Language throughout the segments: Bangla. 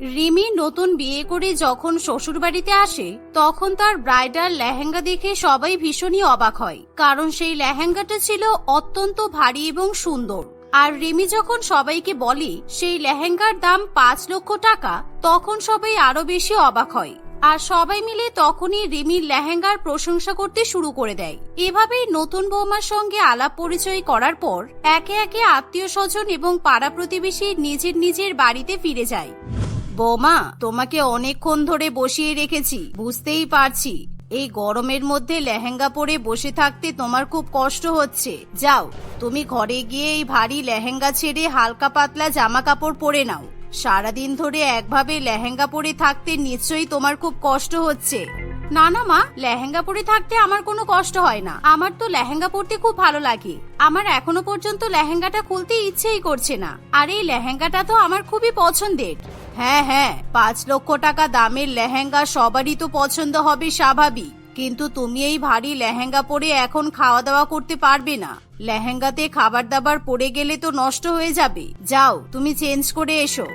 রিমি নতুন বিয়ে করে যখন শ্বশুরবাড়িতে আসে, তখন তার ব্রাইডাল লেহেঙ্গা দেখে সবাই ভীষণই অবাক হয়, কারণ সেই লেহেঙ্গাটা ছিল অত্যন্ত ভারী এবং সুন্দর। আর রিমি যখন সবাইকে বলে সেই লেহেঙ্গার দাম পাঁচ লক্ষ টাকা, তখন সবাই আরও বেশি অবাক হয়। আর সবাই মিলে তখনই রিমির লেহেঙ্গার প্রশংসা করতে শুরু করে দেয়। এভাবেই নতুন বৌমার সঙ্গে আলাপ পরিচয় করার পর একে একে আত্মীয় স্বজন এবং পাড়া প্রতিবেশী নিজের নিজের বাড়িতে ফিরে যায়। বৌমা, তোমাকে অনেকক্ষণ ধরে বসিয়ে রেখেছি, বুঝতেই পারছি। এই গরমের মধ্যে লেহেঙ্গা পরে বসে থাকতে তোমার খুব কষ্ট হচ্ছে। যাও, তুমি ঘরে গিয়ে এই ভারী লেহেঙ্গা ছেড়ে হালকা পাতলা জামা কাপড় পরে নাও। সারাদিন ধরে একভাবে লেহেঙ্গা পরে থাকতে নিশ্চয়ই তোমার খুব কষ্ট হচ্ছে। না না, মা লেহেঙ্গা পরে থাকতে আমার কোনো কষ্ট হয় না। আমার তো লেহেঙ্গা পরতে খুব ভালো লাগে। আমার এখনও পর্যন্ত লেহেঙ্গাটা খুলতে ইচ্ছেই করছে না। আর এই লেহেঙ্গাটা তো আমার খুবই পছন্দের। হ্যাঁ হ্যাঁ পাঁচ লক্ষ টাকা দামের লেহেঙ্গা সবারই তো পছন্দ হবে স্বাভাবিক। কিন্তু তুমি এই ভারী লেহেঙ্গা পরে এখন খাওয়া দাওয়া করতে পারবে না। লেহেঙ্গাতে খাবার দাবার পড়ে গেলে তো নষ্ট হয়ে যাবে। যাও, তুমি চেঞ্জ করে এসো।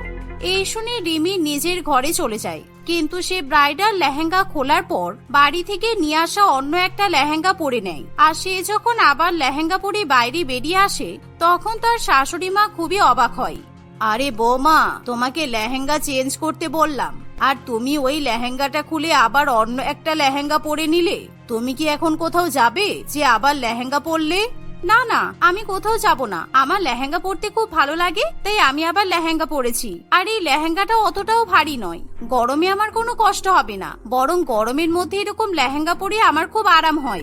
এই শুনে রিমি নিজের ঘরে চলে যায়। কিন্তু সে ব্রাইডাল লেহেঙ্গা খোলার পর বাড়ি থেকে নিয়ে আসা অন্য একটা লেহেঙ্গা পরে নেয়। আর সে যখন আবার লেহেঙ্গা পরে বাইরে বেরিয়ে আসে, তখন তার শাশুড়ি মা খুবই অবাক হয়। আরে বৌমা, তোমাকে লেহেঙ্গা চেঞ্জ করতে বললাম। আর তুমি ওই লেহেঙ্গাটা খুলে আবার অন্য একটা লেহেঙ্গা পরে নিলে? তুমি কি এখন কোথাও যাবে যে আবার লেহেঙ্গা পরলে? না না, আমি কোথাও যাব না। আমার লেহেঙ্গা পরতে খুব ভালো লাগে, তাই আমি আবার লেহেঙ্গা পরেছি। আর এই লেহেঙ্গাটা অতটাও ভারী নয়। গরমে আমার কোনো কষ্ট হবে না। বরং গরমের মধ্যে এরকম লেহেঙ্গা পরে আমার খুব আরাম হয়।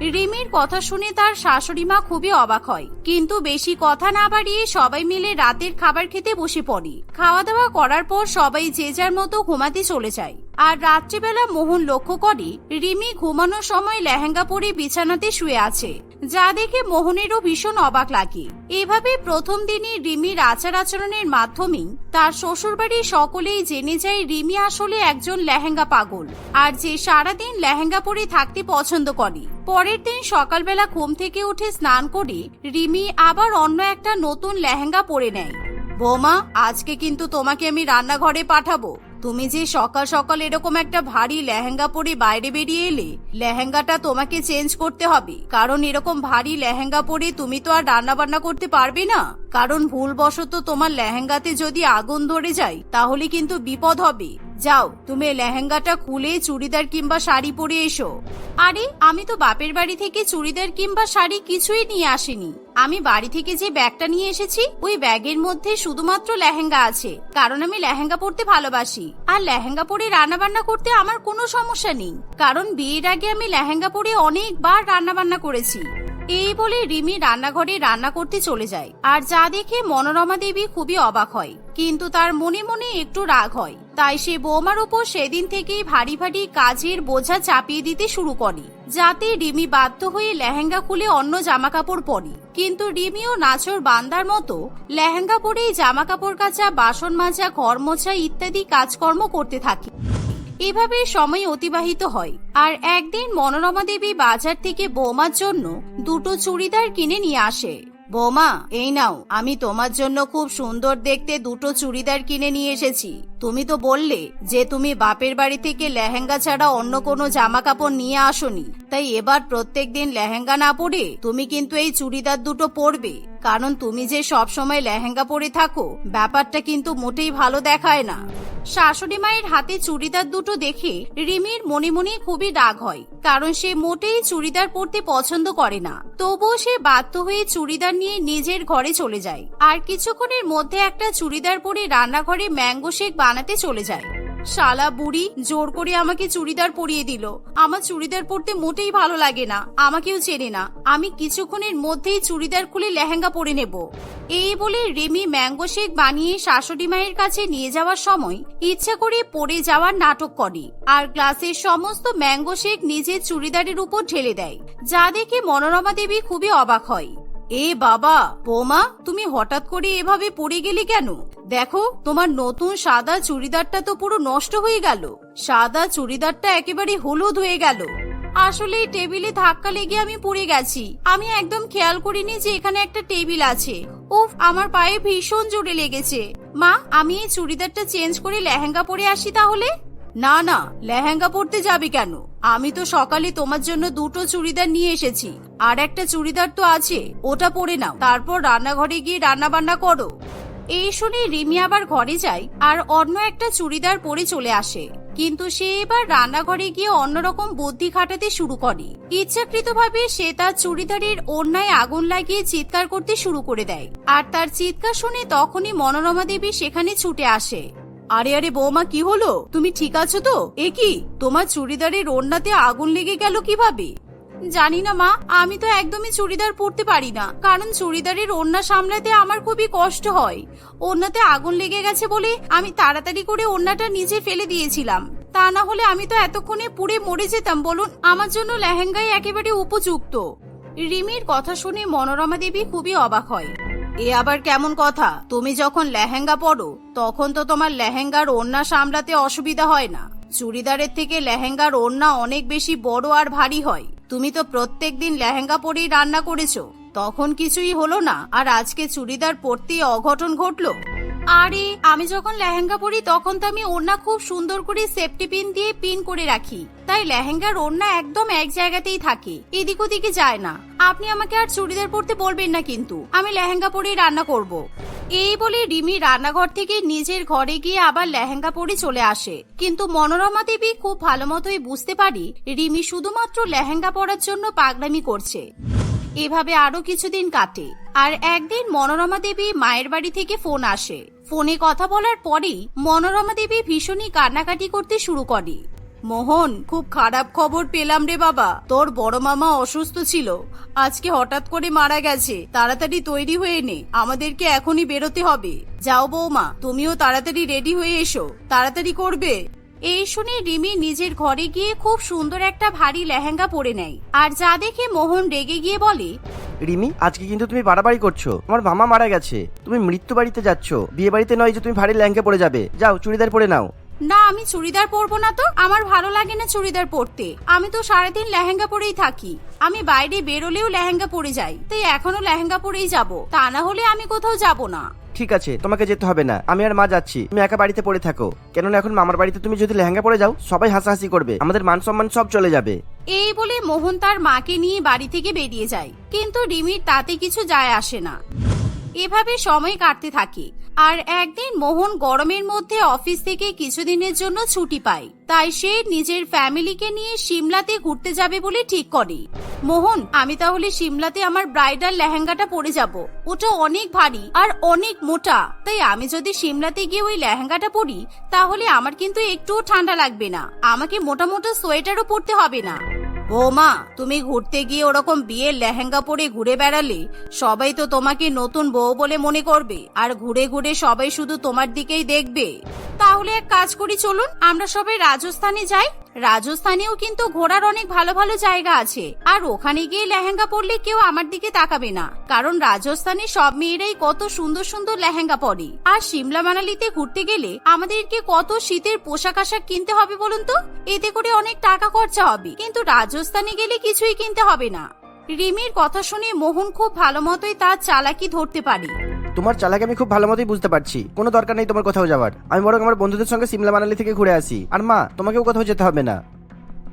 রিমির কথা শুনে তার শাশুড়ি মা খুবই অবাক হয়। কিন্তু বেশি কথা না বাড়িয়ে সবাই মিলে রাতের খাবার খেতে বসে পড়ি। খাওয়া দাওয়া করার পর সবাই যে যার মতো ঘুমাতে চলে যায়। আর রাত্রিবেলা মোহন লক্ষ্য করে, রিমি ঘুমানোর সময় লেহেঙ্গা পরে বিছানাতে শুয়ে আছে। যা দেখে মোহনেরও ভীষণ অবাক লাগে। এভাবে প্রথম দিনই রিমির আচার আচরণের মাধ্যমেই তার শ্বশুরবাড়ির সকলেই জেনে যায় রিমি আসলে একজন লেহেঙ্গা পাগল আর যে সারাদিন লেহেঙ্গা পরে থাকতে পছন্দ করে। পরের দিন সকালবেলা ঘুম থেকে উঠে স্নান করে রিমি আবার অন্য একটা নতুন লেহেঙ্গা পরে নেয়। বৌমা, আজকে কিন্তু তোমাকে আমি রান্নাঘরে পাঠাবো। তুমি যে সকাল সকাল এরকম একটা ভারী লেহেঙ্গা পরে বাইরে বেরিয়ে এলে, লেহেঙ্গাটা তোমাকে চেঞ্জ করতে হবে। কারণ এরকম ভারী লেহেঙ্গা পরে তুমি তো আর রান্না বান্না করতে পারবে না। কারণ ভুলবশত তোমার লেহেঙ্গাতে যদি আগুন ধরে যায়, তাহলে কিন্তু বিপদ হবে। যাও, তুমি লেহেঙ্গাটা খুলে চুড়িদার কিংবা শাড়ি পরে এসো। আরে, আমি তো বাপের বাড়ি থেকে চুড়িদার কিংবা শাড়ি কিছুই নিয়ে আসিনি। আমি বাড়ি থেকে যে ব্যাগটা নিয়ে এসেছি, ওই ব্যাগের মধ্যে শুধুমাত্র লেহেঙ্গা আছে। কারণ আমি লেহেঙ্গা পরতে ভালোবাসি। আর লেহেঙ্গা পরে রান্না বান্না করতে আমার কোনো সমস্যা নেই। কারণ বিয়ের আগে আমি লেহেঙ্গা পরে অনেকবার রান্না বান্না করেছি। এই বলে রিমি রান্নাঘরে রান্না করতে চলে যায়। আর যা দেখে মনোরমা দেবী খুবই অবাক হয়। কিন্তু তার মনে মনে একটু রাগ হয়। তাই সে বৌমার উপর সেদিন থেকেই ভারী ভারী কাজের বোঝা চাপিয়ে দিতে শুরু করে। যাতে রিমি বাধ্য হয়ে লেহেঙ্গা খুলে অন্য জামা কাপড় পরে। কিন্তু রিমিও নাচর বান্দার মতো লেহেঙ্গা পরেই জামা কাপড় কাচা, বাসন মাজা, ঘর মোছা ইত্যাদি কাজকর্ম করতে থাকে। এভাবে সময় অতিবাহিত হয়। আর একদিন মনোরমা দেবী বাজার থেকে বৌমার জন্য দুটো চুড়িদার কিনে নিয়ে আসে। বৌমা, এই নাও, আমি তোমার জন্য খুব সুন্দর দেখতে দুটো চুড়িদার কিনে নিয়ে এসেছি। তুমি তো বললে যে তুমি বাপের বাড়ি থেকে লেহেঙ্গা ছাড়া অন্য কোনো জামা কাপড় নিয়ে আসোনি। তাই এবার প্রত্যেক দিন লেহেঙ্গা না পরে তুমি কিন্তু এই চুড়িদার দুটো পরবে। কারণ তুমি যে সব সময় লেহেঙ্গা পরে থাকো, ব্যাপারটা কিন্তু মোটেই ভালো দেখায় না। শাশুড়ি মায়ের হাতে চুড়িদার দুটো দেখে রিমির মনে মনে খুবই রাগ হয়, কারণ সে মোটেই চুড়িদার পরতে পছন্দ করে না। তবুও সে বাধ্য হয়ে চুড়িদার নিয়ে নিজের ঘরে চলে যায়, আর কিছুক্ষণের মধ্যে একটা চুড়িদার পরে রান্নাঘরে ম্যাঙ্গো শেক বানাতে চলে যায়। শালা বুড়ি, জোর করে আমাকে চুড়িদার পরিয়ে দিল। আমার চুড়িদার পরতে মোটেই ভালো লাগে না। আমাকেও চেনে না। আমি কিছুক্ষণের মধ্যেই চুড়িদার খুলে লেহেঙ্গা পরে নেব। এই বলে রিমি ম্যাঙ্গো শেক বানিয়ে শাশুড়ি মায়ের কাছে নিয়ে যাওয়ার সময় ইচ্ছা করে পড়ে যাওয়ার নাটক করে। আর গ্লাসের সমস্ত ম্যাঙ্গো শেক নিজের চুড়িদারের উপর ঢেলে দেয়। যা দেখে মনোরমা দেবী খুবই অবাক হয়। এ বাবা, বোমা, তুমি হঠাৎ করে এভাবে পড়ে গেলে কেন? দেখো, তোমার নতুন সাদা চুড়িদারটা তো পুরো নষ্ট হয়ে গেল। সাদা চুড়িদারটা একেবারে হলুদ হয়ে গেল। আসলে এই টেবিলে ধাক্কা লেগে আমি পড়ে গেছি। আমি একদম খেয়াল করিনি যে এখানে একটা টেবিল আছে। উফ, আমার পায়ে ভীষণ জোরে লেগেছে। মা, আমি এই চুড়িদারটা চেঞ্জ করে লেহেঙ্গা পরে আসি তাহলে? না না, লেহেঙ্গা পরতে যাবে কেন? আমি তো সকালে তোমার জন্য দুটো চুড়িদার নিয়ে এসেছি। আর একটা চুড়িদার তো আছে, ওটা পরে নাও। তারপর রান্নাঘরে গিয়ে রান্না বান্না করো। এই শুনে রিমি আবার ঘরে যায় আর অন্য একটা চুড়িদার পরে চলে আসে। কিন্তু সে এবার রান্নাঘরে গিয়ে অন্যরকম বুদ্ধি খাটাতে শুরু করে। ইচ্ছাকৃতভাবে সে তার চুড়িদারের অন্যায় আগুন লাগিয়ে চিৎকার করতে শুরু করে দেয়। আর তার চিৎকার শুনে তখনই মনোরমা দেবী সেখানে ছুটে আসে। আরে আরে, বৌমা, কি হলো? তুমি ঠিক আছো তো? এ কি? তোমার চুড়িদারের ওড়নাতে আগুন লেগে গেল কীভাবে? জানি না, মা। আমি তো একদমই চুড়িদার পরতে পারি না। কারণ চুড়িদারের ওড়না সামলাতে আমার খুবই কষ্ট হয়। ওড়নাতে আগুন লেগে গেছে বলে আমি তাড়াতাড়ি করে ওড়নাটা নিচে ফেলে দিয়েছিলাম। তা না হলে আমি তো এতক্ষণে পুড়ে মরে যেতাম, বলুন। আমার জন্য লেহেঙ্গাই একেবারে উপযুক্ত। রিমির কথা শুনে মনোরমা দেবী খুবই অবাক হয়। এ আবার কেমন কথা? তুমি যখন লেহেঙ্গা পরো, তখন তো তোমার লেহেঙ্গার ওড়না সামলাতে অসুবিধা হয় না। চুড়িদারের থেকে লেহেঙ্গার ওড়না অনেক বেশি বড় আর ভারী হয়। তুমি তো প্রত্যেক দিন লেহেঙ্গা পরেই রান্না করেছ, তখন কিছুই হলো না। আর আজকে চুড়িদার পরতেই অঘটন ঘটলো। আরে, আমি যখন লেহেঙ্গা পরি, তখন তো আমি ওড়না খুব সুন্দর করে সেফটি পিন দিয়ে পিন করে রাখি। তাই লেহেঙ্গার ওড়না একদম এক জায়গাতেই থাকে, এদিক ওদিকে যায় না। আপনি আমাকে আর চুড়িদার পরতে বলবেন না কিন্তু, আমি লেহেঙ্গা পরেই রান্না করব। এই বলে রিমি রান্নাঘর থেকে নিজের ঘরে গিয়ে আবার লেহেঙ্গা পরে চলে আসে। কিন্তু মনোরমা দেবী খুব ভালো মতোই বুঝতে পারি, রিমি শুধুমাত্র লেহেঙ্গা পরার জন্য পাগলামি করছে। এভাবে আরও কিছুদিন কাটে, আর একদিন মনোরমা দেবী মায়ের বাড়ি থেকে ফোন আসে। ফোনে কথা বলার পরেই মনোরমা দেবী ভীষণই কান্নাকাটি করতে শুরু করে। মোহন, খুব খারাপ খবর পেলাম রে বাবা। তোর বড় মামা অসুস্থ ছিল। আজকে হঠাৎ করে মারা গেছে। তাড়াতাড়ি তৈরি হয়ে নে। আমাদেরকে এখনই বেরোতে হবে। যাও বৌমা, তুমিও তাড়াতাড়ি রেডি হয়ে এসো। তাড়াতাড়ি করবে? এই শুনে রিমি নিজের ঘরে গিয়ে খুব সুন্দর একটা ভারী লেহেঙ্গা পরে নেয়। আর যা দেখে মোহন রেগে গিয়ে বলে, রিমি, আজকে কিন্তু তুমি বাড়াবাড়ি করছ। আমার মামা মারা গেছে। তুমি মৃত্যু বাড়িতে যাচ্ছ। বিয়ে বাড়িতে নয় যে তুমি ভারী লেহেঙ্গা পরে যাবে। যাও, চুড়িদার পরে নাও। না আমি চুড়িদার পরবো না তো। আমার ভালো লাগে না চুড়িদার পরতে। আমি তো সারাদিন লেহেঙ্গা পরেই থাকি। আমি বাইরে বেরোলেও লেহেঙ্গা পরে যাই। তাই এখনও লেহেঙ্গা পরেই যাব। তা না হলে আমি কোথাও যাব না। ঠিক আছে তোমাকে যেতে হবে না। আমি আর মা যাচ্ছি। তুমি একা বাড়িতে পড়ে থাকো। কেননা এখন মামার বাড়িতে তুমি যদি লেহেঙ্গা পরে যাও সবাই হাসাহাসি করবে। আমাদের মান সম্মান সব চলে যাবে। এই বলে মোহন তার মাকে নিয়ে বাড়ি থেকে বেরিয়ে যায়। কিন্তু রিমির তাতে কিছু যায় আসে না। এভাবে সময় কাটতে থাকে। আর একদিন মোহন গরমের মধ্যে অফিস থেকে কিছুদিনের জন্য ছুটি পায়। তাই সে নিজের ফ্যামিলিকে নিয়ে সিমলাতে ঘুরতে যাবে বলে ঠিক করে। মোহন, আমি তাহলে সিমলাতে আমার ব্রাইডাল লেহেঙ্গাটা পরে যাব। ওটা অনেক ভারী আর অনেক মোটা। তাই আমি যদি সিমলাতে গিয়ে ওই লেহেঙ্গাটা পরি, তাহলে আমার কিন্তু একটুও ঠান্ডা লাগবে না। আমাকে মোটা মোটা সোয়েটারও পরতে হবে না। বৌমা, তুমি ঘুরতে গিয়ে ওরকম বিয়ের লেহেঙ্গা পরে ঘুরে বেড়ালে, সবাই তো তোমাকে নতুন বউ বলে মনে করবে, আর ঘুরে ঘুরে সবাই শুধু তোমার দিকেই দেখবে। তাহলে এক কাজ করি চলুন, আমরা সবাই রাজস্থানে যাই। রাজস্থানেও কিন্তু ঘোরার অনেক ভালো ভালো জায়গা আছে। আর ওখানে গিয়ে লেহেঙ্গা পরলে কেউ আমার দিকে তাকাবে না। কারণ রাজস্থানে সব মেয়েরাই কত সুন্দর সুন্দর লেহেঙ্গা পরে। আর সিমলা মানালিতে ঘুরতে গেলে আমাদেরকে কত শীতের পোশাক আশাক কিনতে হবে বলুন তো? এতে করে অনেক টাকা খরচা হবে। কিন্তু রাজস্থানে গেলে কিছুই কিনতে হবে না। রিমির কথা শুনে মোহন খুব ভালো মতোই তার চালাকি ধরতে পারে। তোমার চালাকে আমি খুব ভালো মতোই বুঝতে পারছি। কোনো দরকার নেই তোমার কোথাও যাওয়ার। আমি বরং আমার বন্ধুদের সঙ্গে সিমলা মানালি থেকে ঘুরে আসি। আর মা, তোমাকেও কোথাও যেতে হবে না।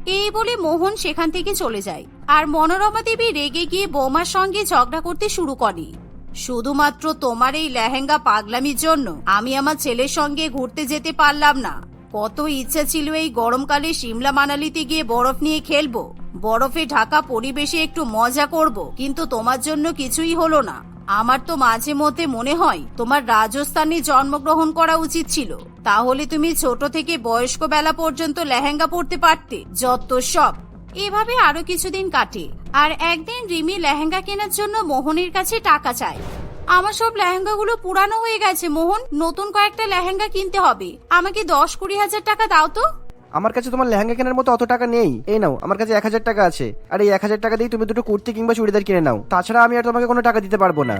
এই বলে মোহন সেখান থেকে চলে যায়। আর মনোরমা দেবী রেগে গিয়ে বৌমার সঙ্গে ঝগড়া করতে শুরু করে। শুধুমাত্র তোমার এই লেহেঙ্গা পাগলামির জন্য আমি আমার ছেলের সঙ্গে ঘুরতে যেতে পারলাম না। কত ইচ্ছা ছিল এই গরমকালে সিমলা মানালিতে গিয়ে বরফ নিয়ে খেলব। বরফে ঢাকা পরিবেশে একটু মজা করব, কিন্তু তোমার জন্য কিছুই হলো না। আমার তো মাঝে মধ্যে মনে হয় তোমার রাজস্থানে জন্মগ্রহণ করা উচিত ছিল। তাহলে তুমি ছোট থেকে বয়স্ক বেলা পর্যন্ত লেহেঙ্গা পরতে পারতে, যত সব। এভাবে আরও কিছুদিন কাটে। আর একদিন রিমি লেহেঙ্গা কেনার জন্য মোহনের কাছে টাকা চায়। আমার সব লেহেঙ্গাগুলো পুরানো হয়ে গেছে, মোহন। নতুন কয়েকটা লেহেঙ্গা কিনতে হবে। আমাকে দশ কুড়ি হাজার টাকা দাও তো। আমার কাছে তোমার লেহেঙ্গা কেনার মতো অত টাকা নেই। এই নাও, আমার কাছে এক হাজার টাকা আছে। আর এই এক হাজার টাকা দিয়ে তুমি দুটো কুর্তি কিংবা চুড়িদার কিনে নাও। তাছাড়া আমি আর তোমাকে কোনো টাকা দিতে পারব না।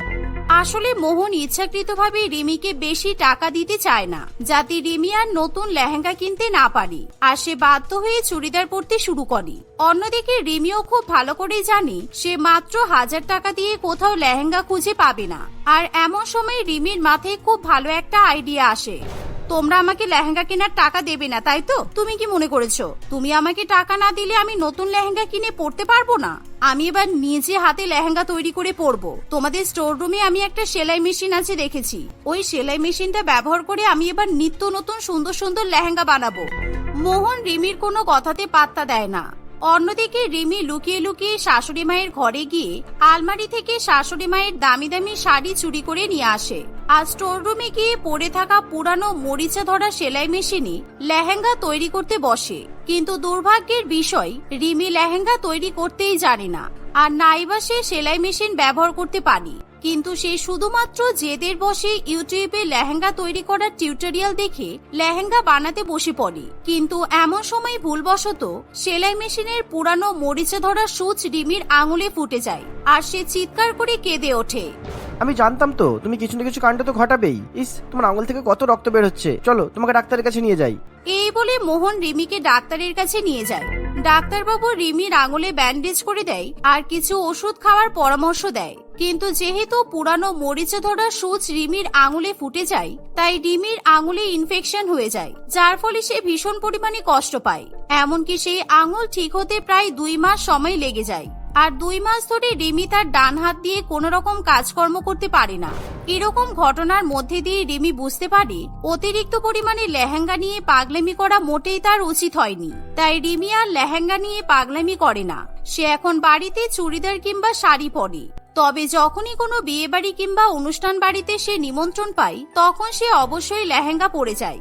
আসলে মোহন ইচ্ছাকৃতভাবে রিমিকে বেশি টাকা দিতে চায় না, যাতে রিমি আর নতুন লেহেঙ্গা কিনতে না পারি। আর সে বাধ্য হয়ে চুড়িদার পরতে শুরু করে। অন্যদিকে রিমিও খুব ভালো করে জানে, সে মাত্র হাজার টাকা দিয়ে কোথাও লেহেঙ্গা খুঁজে পাবে না। আর এমন সময় রিমির মাথায় খুব ভালো একটা আইডিয়া আসে। তোমরা আমাকে লেহেঙ্গা কেনার টাকা দেবে না, তাই তো? তুমি কি মনে করেছ? তুমি আমাকে টাকা না দিলে আমি নতুন লেহেঙ্গা কিনে পরতে পারব না? আমি এবার নিজে হাতে লেহেঙ্গা তৈরি করে পরবো। তোমাদের স্টোর রুমে আমি একটা সেলাই মেশিন আছে দেখেছি। ওই সেলাই মেশিনটা ব্যবহার করে আমি এবার নিত্য নতুন সুন্দর সুন্দর লেহেঙ্গা বানাবো। মোহন রিমির কোনো কথাতে পাত্তা দেয় না। অন্যদিকে রিমি লুকিয়ে লুকিয়ে শাশুড়ি মায়ের ঘরে গিয়ে আলমারি থেকে শাশুড়ি মায়ের দামি দামি শাড়ি চুরি করে নিয়ে আসে। আর স্টোর রুমে গিয়ে পড়ে থাকা পুরানো মরিচা ধরা সেলাই মেশিনে লেহেঙ্গা তৈরি করতে বসে। কিন্তু দুর্ভাগ্যের বিষয়, রিমি লেহেঙ্গা তৈরি করতেই জানে না। আর নাইবা সে সেলাই মেশিন ব্যবহার করতে পারি। কিন্তু সে শুধুমাত্র জেদের বসে ইউটিউবে লেহেঙ্গা তৈরি করার টিউটোরিয়াল দেখে লেহেঙ্গা বানাতে বসে পড়ে। কিন্তু এমন সময় ভুলবশত সেলাই মেশিনের পুরানো মরিচা ধরা সুচ রিমির আঙুলে ফুটে যায় আর সে চিৎকার করে কেঁদে ওঠে। আমি জানতাম তো তুমি কিছু না কিছু কাণ্ড তো ঘটাবেই। ইস তোমার আঙুল থেকে কত রক্ত বের হচ্ছে। চলো তোমাকে ডাক্তারের কাছে নিয়ে যাই। এই বলে মোহন রিমিকে ডাক্তারের কাছে নিয়ে যায়। ডাক্তারবাবু রিমির আঙুলে ব্যান্ডেজ করে দেয় আর কিছু ওষুধ খাওয়ার পরামর্শ দেয়। কিন্তু যেহেতু পুরানো মরিচে ধরা সুচ রিমির আঙুলে ফুটে যায়, তাই রিমির আঙুলে ইনফেকশন হয়ে যায়, যার ফলে সে ভীষণ পরিমাণে কষ্ট পায়। এমনকি সেই আঙুল ঠিক হতে প্রায় দুই মাস সময় লেগে যায়। আর দুই মাস ধরে রিমি তার ডান হাত দিয়ে কোনো রকম কাজকর্ম করতে পারে না। এরকম ঘটনার মধ্যে দিয়ে রিমি বুঝতে পারে, অতিরিক্ত পরিমাণে লেহেঙ্গা নিয়ে পাগলামি করা মোটেই তার উচিত হয়নি। তাই রিমি আর লেহেঙ্গা নিয়ে পাগলামি করে না। সে এখন বাড়িতে চুড়িদার কিংবা শাড়ি পরে। তবে যখনই কোনো বিয়ে বাড়ি কিংবা অনুষ্ঠান বাড়িতে সে নিমন্ত্রণ পায়, তখন সে অবশ্যই লেহেঙ্গা পরে যায়।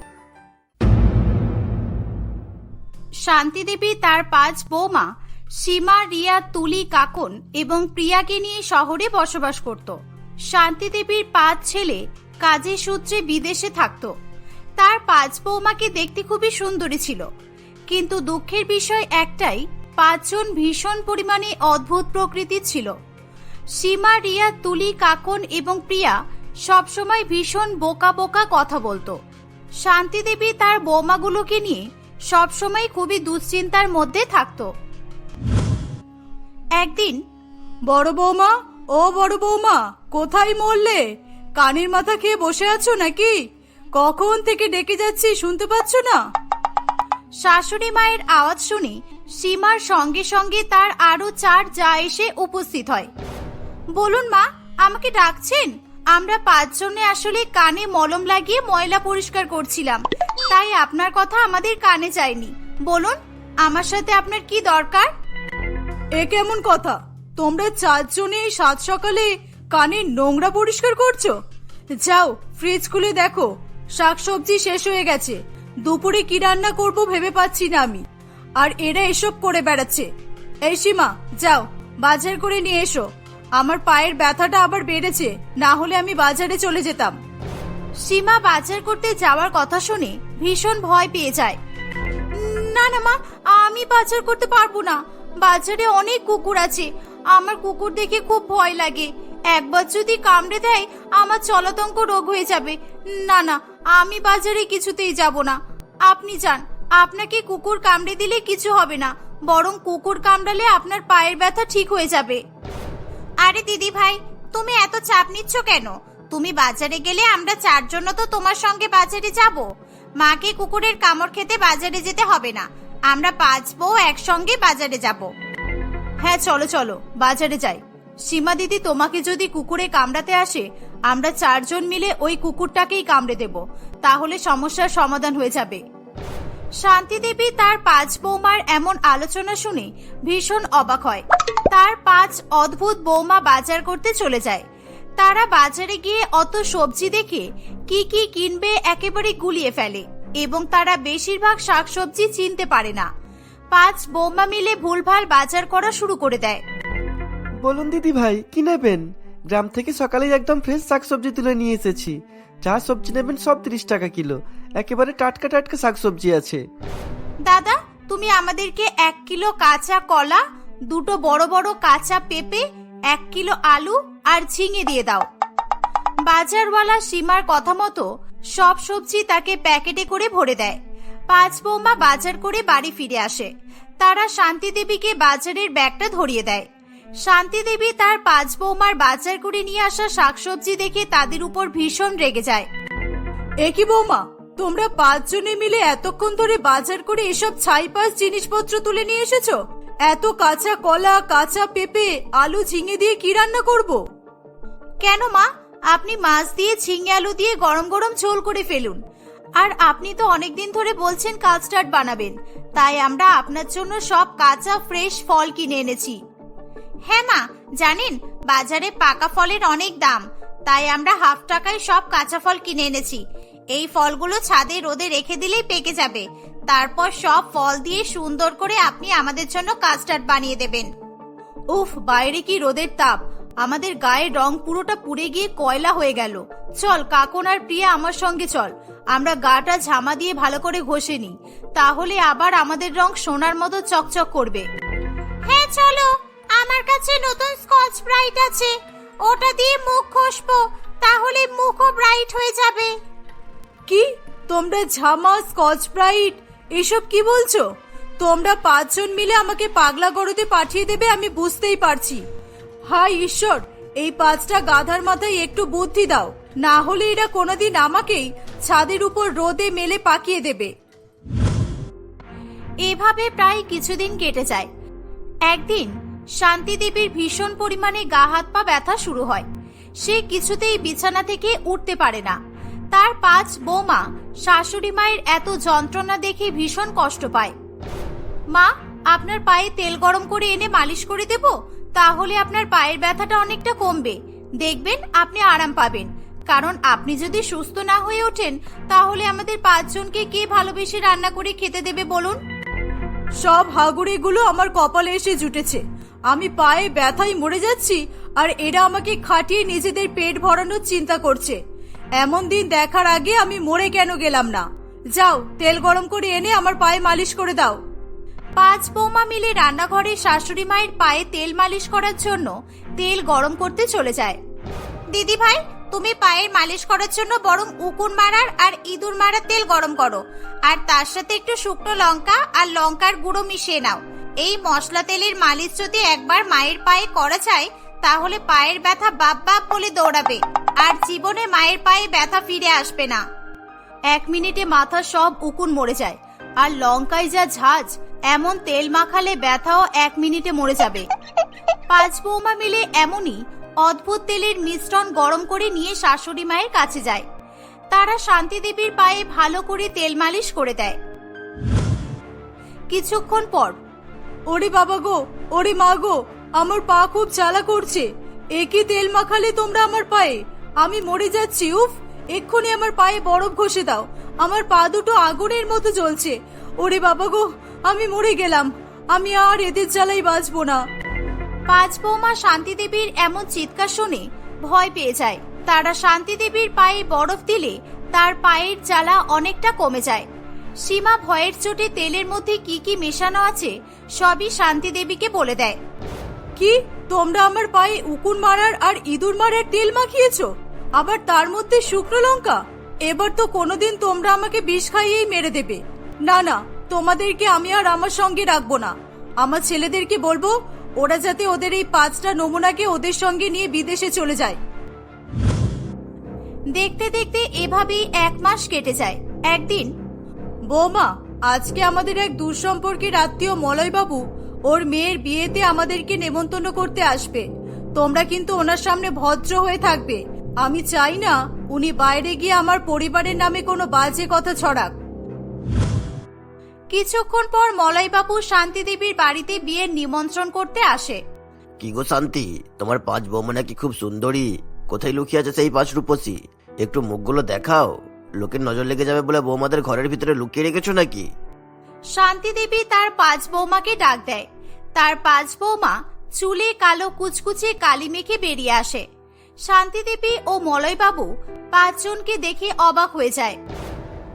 শান্তি দেবী তার পাঁচ বৌমা, সীমা, রিয়া, তুলি, কাকন এবং প্রিয়াকে নিয়ে শহরে বসবাস করত। শান্তি দেবীর পাঁচ ছেলে কাজের সূত্রে বিদেশে থাকত। তার পাঁচ বৌমাকে দেখতে খুবই সুন্দরী ছিল। কিন্তু দুঃখের বিষয় একটাই, পাঁচজন ভীষণ পরিমাণে অদ্ভুত প্রকৃতির ছিল। সীমা, রিয়া, তুলি, কাকন এবং প্রিয়া সবসময় ভীষণ বোকা বোকা কথা বলতো। শান্তি দেবী তার বৌমাগুলোকে নিয়ে সবসময় খুবই দুশ্চিন্তার মধ্যে থাকতো। একদিন, বড় বৌমা, ও বড় বৌমা, কোথায় মরলে? কানের মাথা খেয়ে বসে আছো নাকি? কখন থেকে ডেকে যাচ্ছি শুনতে পাচ্ছ না? শাশুড়ি মায়ের আওয়াজ শুনে সীমার সঙ্গে সঙ্গে তার আরও চার যা এসে উপস্থিত হয়। বলুন মা, আমাকে ডাকছেন। আমরা পাঁচজনে আসলে কানে মলম লাগিয়ে ময়লা পরিষ্কার করছিলাম। তাই আপনার কথা আমাদের কানে যায়নি। বলুন, আমার সাথে আপনার কি দরকার? এ কেমন কথা? তোমরা চারজনে এই সাত সকালে কানে নোংরা পরিষ্কার করছ? যাও ফ্রিজ খুলে দেখো। শাকসবজি শেষ হয়ে গেছে। দুপুরে কি রান্না করব ভেবে পাচ্ছি না আমি। আর এরা এসব করে বেড়াচ্ছে। এই সীমা, যাও, বাজার করে নিয়ে এসো। আমার পায়ের ব্যথাটা আবার বেড়েছে, না হলে আমি বাজারে চলে যেতাম। সীমা বাজার করতে যাওয়ার কথা শুনে ভীষণ ভয় পেয়ে যায়। না না মা, আমি বাজার করতে পারব না। বাজারে অনেক কুকুর আছে। আমার কুকুর দেখে খুব ভয় লাগে। একবার যদি কামড়ে দেয়, আমার চলতঙ্ক রোগ হয়ে যাবে। না না, আমি বাজারে কিছুতেই যাব না। আপনি যান, আপনাকে কুকুর কামড়ে দিলে কিছু হবে না। বরং কুকুর কামড়ালে আপনার পায়ের ব্যথা ঠিক হয়ে যাবে। আরে দিদি ভাই, তুমি এত চাপ নিচ্ছ কেন? তুমি বাজারে গেলে আমরা চারজন তো তোমার সঙ্গে বাজারে যাব। মাকে কুকুরের কামড় খেতে বাজারে যেতে হবে না। আমরা পাঁচ বউ একসঙ্গে বাজারে যাব। হ্যাঁ চলো চলো, বাজারে যাই। সীমা দিদি তোমাকে যদি কুকুরে কামড়াতে আসে, আমরা চারজন মিলে ওই কুকুরটাকেই কামড়ে দেব। তাহলে সমস্যার সমাধান হয়ে যাবে। শান্তি দেবী তার পাঁচ বৌমার এমন আলোচনা শুনে ভীষণ অবাক হয়। তার পাঁচ অদ্ভুত বৌমা বাজার করতে চলে যায়। তারা বাজারে গিয়ে অত সবজি দেখে কি কি কিনবে একেবারে গুলিয়ে ফেলে এবং তারা বেশিরভাগ শাকসবজি চিনতে পারে না। পাঁচ বৌমা মিলে ভুলভাল বাজার করা শুরু করে দেয়। বলুন দিদি ভাই, কি নেবেন? গ্রাম থেকে সকালেই একদম ফ্রেশ শাকসবজি তুলে নিয়ে এসেছি। যা সবজি নেবেন সব তিরিশ টাকা কিলো। একেবারে টাটকা টাটকা শাকসবজি আছে। দাদা তুমি আমাদেরকে এক কিলো কাঁচা কলা দুটো বড় বড় কাঁচা পেঁপে এক কিলো আলু আর ঝিঙে দিয়ে দাও। বাজারওয়ালা সীমার কথা মতো সব সবজি তাকে প্যাকেটে করে ভরে দেয়। পাঁচ বৌমা বাজার করে বাড়ি ফিরে আসে। তারা শান্তি দেবীকে বাজারের ব্যাগটা ধরিয়ে দেয়। শান্তি দেবী তার পাঁচ বৌমার বাজার করে নিয়ে আসা শাকসবজি দেখে তাদের উপর ভীষণ রেগে যায়। একই বৌমা? তোমরা পাঁচজনে মিলে এতক্ষণ ধরে বাজার করে এসব ছাইপাস জিনিসপত্র তুলে নিয়ে এসেছ? এত কাঁচা কলা, কাঁচা পেঁপে, আলু ঝিঙে দিয়ে কি রান্না করব? কেন মা? আপনি মাছ দিয়ে ঝিঙে আলু দিয়ে গরম গরম ঝোল করে ফেলুন। আর আপনি তো অনেকদিন ধরে বলছেন কাস্টার্ড বানাবেন। তাই আমরা আপনার জন্য সব কাঁচা, ফ্রেশ ফল কিনে এনেছি। হ্যাঁ মা, জানেন, বাজারে পাকা ফলের অনেক দাম। তাই আমরা হাফ টাকায় সব কাঁচা ফল কিনে এনেছি। এই ফলগুলো ছাদে রোদে রেখে দিলেই পেকে যাবে। তারপর সব ফল দিয়ে সুন্দর করে আপনি আমাদের জন্য কাস্টার্ড বানিয়ে দেবেন। উফ, বাইরে কি রোদের তাপ। আমাদের গায়ের রং পুরোটা পুড়ে গিয়ে কয়লা হয়ে গেল। চল, কাকন আর প্রিয়া আমার সঙ্গে চল। আমরা গাটা ঝামা দিয়ে ভালো করে ঘষে নিই। তাহলে আবার আমাদের রং সোনার মতো চকচক করবে। হ্যাঁ চলো। আমার কাছে নতুন স্কচ ব্রাইট আছে। ওটা দিয়ে মুখ ঘষবো। তাহলে মুখও ব্রাইট হয়ে যাবে। কি? তোমরা ঝামা স্কচ ব্রাইট এসব কি বলছো? তোমরা পাঁচজন মিলে আমাকে পাগলা গড়তে পাঠিয়ে দেবে, আমি বুঝতেই পারছি। হাই ঈশ্বর, এই পাঁচটা গাধার মাথায় একটু বুদ্ধি দাও। না হলে এরা কোনোদিন আমাকেই ছাদের উপর রোদে মেলে পাকিয়ে দেবে। এভাবে প্রায় কিছুদিন কেটে যায়। একদিন শান্তি দেবীর ভীষণ পরিমাণে গা হাত পা ব্যথা শুরু হয়। সে কিছুতেই বিছানা থেকে উঠতে পারে না। তার পাঁচ বৌমা, শাশুড়ি মায়ের এত যন্ত্রণা দেখে ভীষণ কষ্ট পায়। মা, আপনার পায়ে তেল গরম করে এনে মালিশ করে দেব? তাহলে আপনার পায়ের ব্যথাটা অনেকটা কমবে। দেখবেন আপনি আরাম পাবেন। কারণ আপনি যদি সুস্থ না হয়ে ওঠেন, তাহলে আমাদের পাঁচজনকে কে ভালোবেসে রান্না করে খেতে দেবে বলুন? সব হাগুড়িগুলো আমার কপালে এসে জুটেছে। আমি পায়ে ব্যথায় মরে যাচ্ছি আর এরা আমাকে খাটিয়ে নিজেদের পেট ভরানোর চিন্তা করছে। এমন দিন দেখার আগে আমি মরে কেন গেলাম না? যাও, তেল গরম করে এনে আমার পায়ে মালিশ করে দাও। পাঁচ বৌমা মিলে রান্নাঘরে শাশুড়ি মায়ের পায়ে তেল মালিশ করার জন্য তেল গরম করতে চলে যায়। দিদি ভাই, তুমি পায়ের মালিশ করার জন্য বরং উকুন মারার আর ইঁদুর মারার তেল গরম করো। আর তার সাথে একটু শুকনো লঙ্কা আর লঙ্কার গুঁড়ো মিশিয়ে নাও। এই মশলা তেলের মালিশ যদি একবার মায়ের পায়ে করা যায়, তাহলে পায়ের ব্যথা বাপ বাপ বলে দৌড়াবে। আর জীবনে মায়ের পায়ে ব্যথা ফিরে আসবে না। এক মিনিটে মাথা সব উকুন মরে যায়, আর লঙ্কায় যা ঝাঁজ, এমন তেল মাখালে ব্যথাও এক মিনিটে মরে যাবে। পাঁচ বৌমা মিলে এমনই অদ্ভুত তেলের মিশ্রণ গরম করে নিয়ে শাশুড়ি মায়ের কাছে যায়। তারা শান্তি দেবীর পায়ে ভালো করে তেল মালিশ করে দেয়। কিছুক্ষণ পর, ওরে বাবা গো, ওরে মা গো, আমার পা খুব জ্বালা করছে। একই তেল মাখালে তোমরা আমার পায়ে? আমি মরে যাচ্ছি উফ! এক্ষুনি আমার পায়ে বরফ ঘষে দাও। আমার পা দুটো আগুনের মতো জ্বলছে। ওরে বাবা গো আমি মরে গেলাম। আমি আর এদের জ্বালাই বাঁচবো না। পাঁচ বৌমা শান্তি দেবীর এমন চিৎকার শুনে ভয় পেয়ে যায়। তারা শান্তি দেবীর পায়ে বরফ দিলে তার পায়ের জ্বালা অনেকটা কমে যায়। সীমা ভয়ের চোটে তেলের মধ্যে কি কি মেশানো আছে সবই শান্তি দেবীকে বলে দেয়। কি? তোমরা আমার পায়ে উকুন মারার আর ইঁদুর মারার তেল মাখিয়েছো? আবার তার মধ্যে শুকনো লঙ্কা? এবার তো কোনোদিন তোমরা আমাকে বিষ খাইয়েই মেরে দেবে। না না তোমাদেরকে আমি আর আমার সঙ্গে রাখব না। আমার ছেলেদেরকে বলব ওরা যাতে ওদের এই পাঁচটা নমুনাকে ওদের সঙ্গে নিয়ে বিদেশে চলে যায়। দেখতে দেখতে এভাবেই এক মাস কেটে যায়। একদিন বৌমা আজকে আমাদের এক দূরসম্পর্কের আত্মীয় মলয়বাবু ওর মেয়ের বিয়েতে আমাদেরকে নেমন্তন্ন করতে আসবে। তোমরা কিন্তু ওনার সামনে ভদ্র হয়ে থাকবে। আমি চাই না উনি বাইরে গিয়ে আমার পরিবারের নামে কোনো বাজে কথা ছড়াক। কিছুক্ষণ পর মলয়বাবু শান্তি দেবীর বাড়িতে বিয়ের নিমন্ত্রণ করতে আসে। কি গো শান্তি? তোমার পাঁচ বৌমা নাকি খুব সুন্দরী। কোথায় লুকিয়ে আছে সেই পাঁচ রূপসী? একটু মুখগুলো দেখাও। লোকের নজর লেগে যাবে বলে বৌমাদের ঘরের ভিতরে লুকিয়ে রেখেছো নাকি? শান্তি দেবী তার পাঁচ বৌমাকে ডাক দেয়। তার পাঁচ বৌমা চুলে কালো কুচকুচে কালি মেখে বেরিয়ে আসে। শান্তি দেবী ও মলয়বাবু পাঁচজনকে দেখে অবাক হয়ে যায়।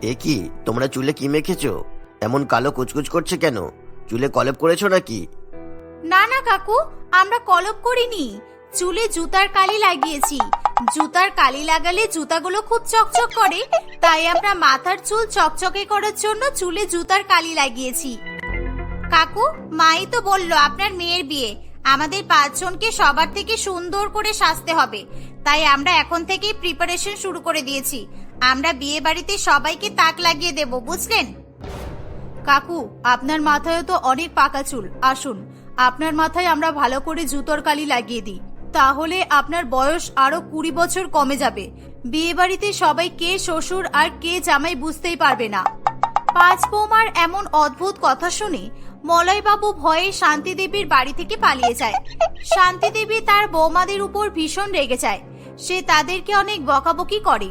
এ কি তোমরা চুলে কি মেখেছো? এমন কালো কুচকুচ করছে কেন? চুলে কলপ করেছ নাকি? না না কাকু আমরা কলপ করিনি। চুলে জুতার কালি লাগিয়েছি। জুতার কালি লাগালে জুতাগুলো খুব চকচক করে তাই আমরা মাথার চুল চকচকে করার জন্য চুলে জুতার কালি লাগিয়েছি। কাকু মাই তো বলল আপনার মেয়ের বিয়ে। আমাদের পাঁচজনকে সবার থেকে সুন্দর করে সাজতে হবে। তাই আমরা এখন থেকেই প্রিপারেশন শুরু করে দিয়েছি। আমরা বিয়ে বাড়িতে সবাইকে তাক লাগিয়ে দেব, বুঝলেন? কাকু, আপনার মাথায় তো অনেক পাকা চুল। আসুন, আপনার মাথায় আমরা ভালো করে জুতোর কালি লাগিয়ে দিই। তাহলে আপনার বয়স আরও কুড়ি বছর কমে যাবে। বিয়ে বাড়িতে সবাই কে শ্বশুর আর কে জামাই বুঝতেই পারবে না। পাঁচ বৌমার এমন অদ্ভুত কথা শুনে মলয়বাবু ভয়ে শান্তি দেবীর বাড়ি থেকে পালিয়ে যায়। শান্তি দেবী তার বৌমাদের উপর ভীষণ রেগে যায়। সে তাদেরকে অনেক বকাবকি করে।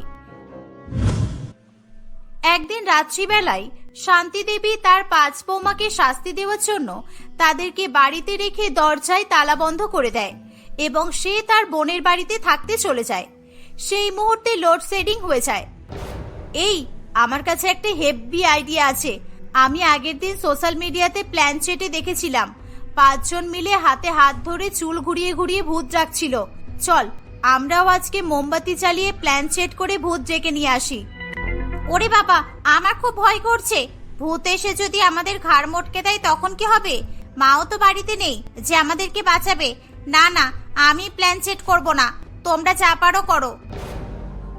একদিন রাত্রিবেলায় শান্তি দেবী তার পাঁচ বৌমাকে শাস্তি দেওয়ার জন্য তাদেরকে বাড়িতে রেখে দরজায় তালা বন্ধ করে দেয় এবং সে তার বোনের বাড়িতে থাকতে চলে যায়। সেই মুহূর্তে লোডশেডিং হয়ে যায়। এই, আমার কাছে একটা হেভি আইডিয়া আছে। আমি আগের দিন সোশ্যাল মিডিয়াতে প্ল্যান চেটে দেখেছিলাম। পাঁচজন মিলে হাতে হাত ধরে চুল ঘুরিয়ে ঘুরিয়ে ভূত ডাকছিল। চল, আমরাও আজকে মোমবাতি চালিয়ে প্ল্যান চেট করে ভূত ডেকে নিয়ে আসি। ওরে বাবা, আমার খুব ভয় করছে। ভূত এসে যদি আমাদের ঘাড় মটকে দেয় তখন কি হবে? মাও তো বাড়িতে নেই, যে আমাদেরকে বাঁচাবে। না না, আমি প্ল্যান চেট করব না। তোমরা যা পারো করো।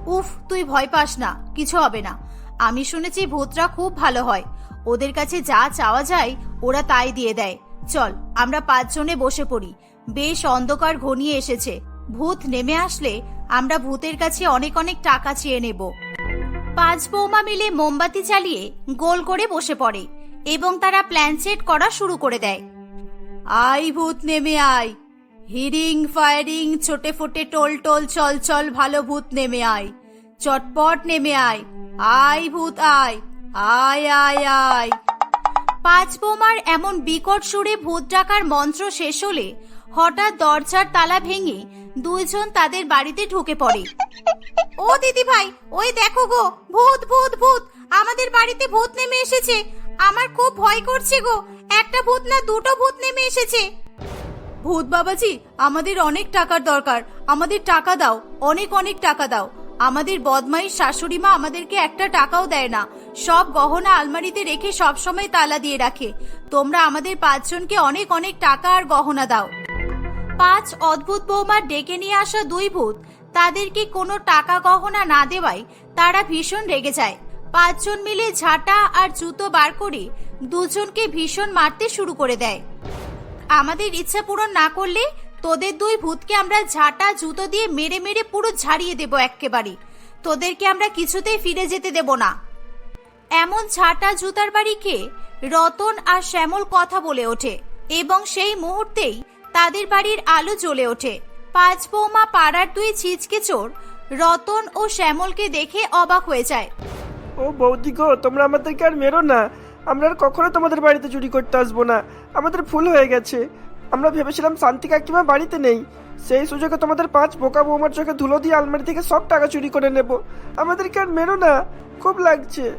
উফ, তুই ভয় পাস না, কিছু হবে না। আমি শুনেছি ভূতরা খুব ভালো হয়। ওদের কাছে যা চাওয়া যায়, ওরা তাই দিয়ে দেয়। চল, আমরা পাঁচজনে বসে পড়ি। বেশ অন্ধকার ঘনিয়ে এসেছে। ভূত নেমে আসলে আমরা ভূতের কাছে অনেক অনেক টাকা চেয়ে নেব। পাঁচ বৌমা মিলে মোমবাতি চালিয়ে গোল করে বসে পড়ে এবং তারা প্ল্যান সেট করা শুরু করে দেয়। আই ভূত নেমে আয়। হিরিং ফায়ারিং, ছোটে ফোটে টোল টোল, চল চল ভালো ভূত নেমে আয়। চটপট নেমে আয়। আয় ভূত, আয়। আয় আয় আয়। পাঁচ বোমার এমন বিকট সুরে ভূত ডাকার মন্ত্র শেষ হলে হঠাৎ দরজার তালা ভেঙে দুইজন তাদের বাড়িতে ঢুকে পড়ে। ও দিদি ভাই, ওই দেখো গো, ভূত ভূত ভূত, আমাদের বাড়িতে ভূত নেমে এসেছে। আমার খুব ভয় করছে গো, একটা ভূত না দুটো ভূত নেমে এসেছে। ভূত বাবাজি, আমাদের অনেক টাকার দরকার, আমাদের টাকা দাও, অনেক অনেক টাকা দাও। আমাদের বদমাইশ শাশুড়ি মা আমাদেরকে একটা টাকাও দেয় না। সব গহনা আলমারিতে রেখে সব সময় তালা দিয়ে রাখে। তোমরা আমাদের পাঁচজনকে অনেক অনেক টাকা আর গহনা দাও। পাঁচ অদ্ভুত বৌমার ডেকে নিয়ে আসা দুই ভূত, তাদেরকে কোনো টাকা গহনা না দেওয়ায় তারা ভীষণ রেগে যায়। পাঁচজন মিলে ঝাঁটা আর জুতো বার করে দুজনকে ভীষণ মারতে শুরু করে দেয়। আমাদের ইচ্ছা পূরণ না করলে তোদের দুই ভূতকে আমরা ঝাঁটা, জুতো দিয়ে মেরে মেরে পুরো ঝাড়িয়ে দেব একেবারে তোদেরকে আমরা কিছুতেই ফিরে যেতে দেব না। এমন ঝাঁটা জুতার বাড়ি রতন আর শ্যামল কথা বলে ওঠে এবং সেই মুহূর্তেই তাদের বাড়ির আলো জ্বলে ওঠে। পাঁচ বৌমা পাড়ার দুই ছিচকে চোর রতন ও শ্যামলকে দেখে অবাক হয়ে যায়। ও বৌদি গো, তোমরা আমাদেরকে আর মেরো না। আমরা আর কখনো তোমাদের বাড়িতে চুরি করতে আসব না। আমাদের ভুল হয়ে গেছে। আমরা ভেবেছিলাম শান্তি কাকিমা বাড়িতে নেই। সেই সুযোগে তোমাদের পাঁচ বোকা বৌমার চোখে ধুলো দিয়ে আলমারি থেকে সব টাকা চুরি করে নেব। আমাদেরকে আর মেরো না। খুব লাগছে।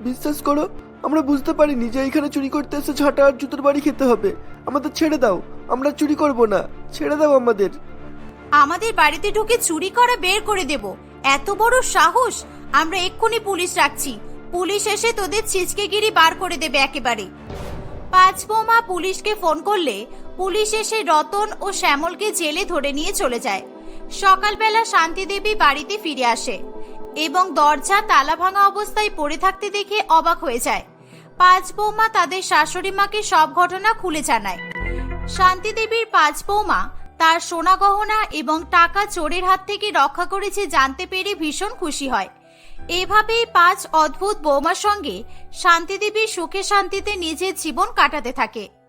বিশ্বাস করো আমরা বুঝতে পারিনি যে এখানে চুরি করতে এসে ঝাঁটা আর জুতোর বাড়ি খেতে হবে। আমাদের ছেড়ে দাও আমরা চুরি করব না। ছেড়ে দাও আমাদের। আমাদের বাড়িতে ঢুকে চুরি করা বের করে দেব। এত বড় সাহস! আমরা এক্ষুনি পুলিশ রাখছি। পুলিশ এসে তোদের ছিচকেগিরি বার করে দেবে একেবারে। পাঁচ বৌমা পুলিশকে ফোন করলে পুলিশ এসে রতন ও শ্যামলকে জেলে ধরে নিয়ে চলে যায়। সকালবেলা শান্তি দেবী বাড়িতে ফিরে আসে এবং দরজা তালা ভাঙা অবস্থায় পড়ে থাকতে দেখে অবাক হয়ে যায়। পাঁচ বৌমা তাদের শাশুড়ি মাকে সব ঘটনা খুলে জানায়। শান্তি দেবীর পাঁচ বৌমা তার সোনা গহনা এবং টাকা চোরের হাত থেকে রক্ষা করেছে জানতে পেরে ভীষণ খুশি হয়। এভাবেই পাঁচ অদ্ভুত বৌমার সঙ্গে শান্তিদেবী সুখে শান্তিতে নিজের জীবন কাটাতে থাকে।